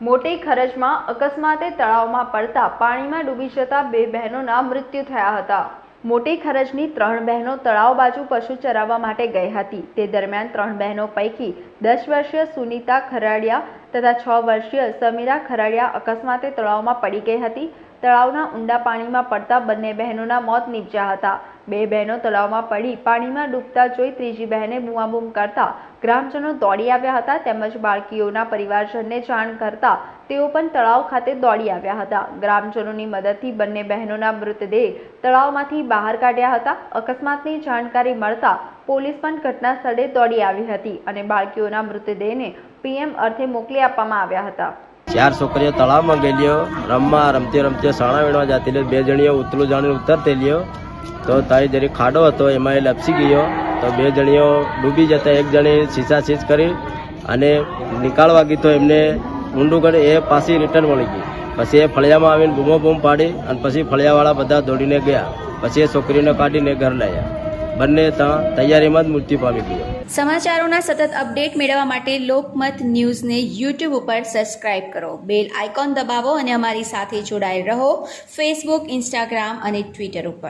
મોટી ખરજમાં અકસ્માતે તળાવમાં પડતા પાણીમાં ડૂબી જતા બે બહેનોના મૃત્યુ થયા હતા. મોટી ખરજની ત્રણ બહેનો તળાવ બાજુ પશુ ચરાવવા માટે ગઈ હતી. તે દરમિયાન ત્રણ બહેનો પૈકી દસ વર્ષીય સુનીતા ખરાડિયા તથા છ વર્ષીય સમીરા ખરાડિયા અકસ્માતે તળાવમાં પડી ગઈ હતી. તળાવના ઊંડા પાણીમાં પડતા બંને બહેનોના મોત નીપજ્યા હતા. બે બહેનો તળાવમાં પડી પાણીમાં ડૂબતા જોઈ ત્રીજી બહેને બૂમાબૂમ કરતા ગ્રામજનો દોડી આવ્યા હતા તેમજ બાળકીઓના પરિવારજનને જાણ કરતા તેઓ પણ તળાવ ખાતે દોડી આવ્યા હતા. ગ્રામજનોની મદદથી બંને બહેનોના મૃતદેહ તળાવમાંથી બહાર કાઢ્યા હતા. અકસ્માતની જાણકારી મળતા પોલીસ પણ ઘટના સ્થળે દોડી આવી હતી અને બાળકીઓના મૃતદેહને પીએમ અર્થે મોકલી આપવામાં આવ્યા હતા. ચાર છોકરીઓ તળાવમાં ગયેલીઓ, રમવા રમતી રમતી સાણા વીણવા જતી બે જણીઓ ઉતરું જાણી ઉતરતી લ્યો તો તારી જરી ખાડો હતો, એમાં એ લપસી ગયો. તો બે જણીઓ ડૂબી જતા એક જણી સીસ કરી અને નીકાળવા ગઈ તો એમને ઊંડું એ પાછી રિટર્ન મળી ગઈ. પછી એ ફળિયામાં આવીને બૂમો બૂમ પાડી અને પછી ફળિયાવાળા બધા દોડીને ગયા. પછી એ છોકરીને કાઢીને ઘર લાવ્યા બંને ત્યાં તૈયારીમાં જ મૃત્યુ પામી ગયો. સમાચારોના સતત અપડેટ મેળવવા માટે લોકમત ન્યૂઝને યુટ્યુબ ઉપર સબસ્ક્રાઇબ કરો. બેલ આઇકોન દબાવો અને અમારી સાથે જોડાયેલ રહો. ફેસબુક ઇન્સ્ટાગ્રામ અને ટ્વિટર ઉપર.